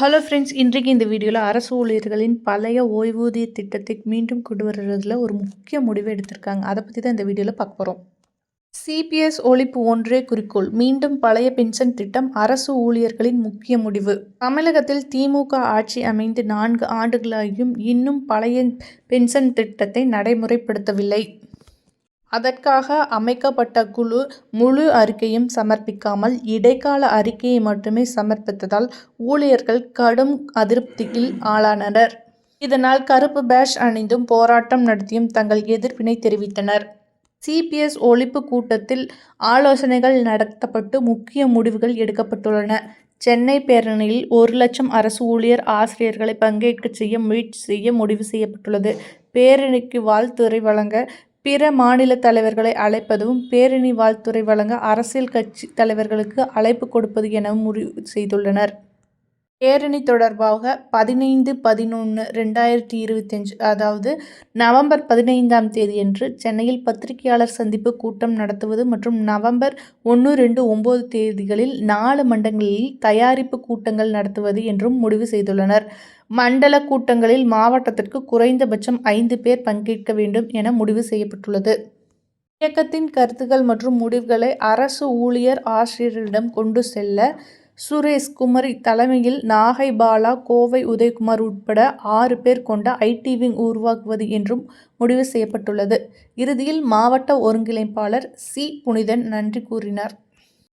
Hello friends இன்றைக்கு இந்த வீடியோவில் அரசு ஊழியர்களின் பழைய ஓய்வூதிய திட்டத்தை மீண்டும் கொண்டு வர்றதுல ஒரு முக்கிய முடிவு எடுத்திருக்காங்க. அதை பற்றி தான் இந்த வீடியோவில் பார்க்க போகிறோம் சிபிஎஸ் ஒழிப்பு ஒன்றே குறிக்கோள். மீண்டும் பழைய பென்ஷன் திட்டம் அரசு ஊழியர்களின் முக்கிய முடிவு. தமிழகத்தில் திமுக ஆட்சி அமைந்து நான்கு ஆண்டுகளாகியும் இன்னும் பழைய பென்ஷன் திட்டத்தை நடைமுறைப்படுத்தவில்லை. அதற்காக அமைக்கப்பட்ட குழு முழு அறிக்கையும் சமர்ப்பிக்காமல் இடைக்கால அறிக்கையை மட்டுமே சமர்ப்பித்ததால் ஊழியர்கள் கடும் அதிருப்தியில் ஆளானனர். இதனால் கருப்பு பேஷ் அணிந்தும் போராட்டம் நடத்தியும் தங்கள் எதிர்ப்பினை தெரிவித்தனர். சிபிஎஸ் ஒழிப்பு கூட்டத்தில் ஆலோசனைகள் நடத்தப்பட்டு முக்கிய முடிவுகள் எடுக்கப்பட்டுள்ளன. சென்னை பேரணியில் ஒரு லட்சம் அரசு ஊழியர் ஆசிரியர்களை பங்கேற்க செய்ய முயற்சி செய்ய முடிவு செய்யப்பட்டுள்ளது. பேரணிக்கு வாழ்த்துறை வழங்க பிற மாநில தலைவர்களை அழைப்பதும் பேரணி வாழ்த்துறை வழங்க அரசியல் கட்சி தலைவர்களுக்கு அழைப்பு கொடுப்பது எனவும் முடிவு செய்துள்ளனர். பேரணி தொடர்பாக பதினைந்து பதினொன்று ரெண்டாயிரத்தி இருபத்தஞ்சு அதாவது நவம்பர் பதினைந்தாம் தேதியன்று சென்னையில் பத்திரிகையாளர் சந்திப்பு கூட்டம் நடத்துவது மற்றும் நவம்பர் ஒன்று ரெண்டு ஒம்பது தேதிகளில் நாலு மண்டலங்களில் தயாரிப்பு கூட்டங்கள் நடத்துவது என்றும் முடிவு செய்துள்ளனர். மண்டல கூட்டங்களில் மாவட்டத்திற்கு குறைந்தபட்சம் ஐந்து பேர் பங்கேற்க வேண்டும் என முடிவு செய்யப்பட்டுள்ளது. இயக்கத்தின் கருத்துக்கள் மற்றும் முடிவுகளை அரசு ஊழியர் ஆசிரியரிடம் கொண்டு செல்ல சுரேஷ் குமரி தலைமையில் நாகை பாலா கோவை உதயகுமார் உட்பட ஆறு பேர் கொண்ட ஐடி விங் உருவாக்குவது என்றும் முடிவு செய்யப்பட்டுள்ளது. இறுதியில் மாவட்ட ஒருங்கிணைப்பாளர் சி. புனிதன் நன்றி கூறினார்.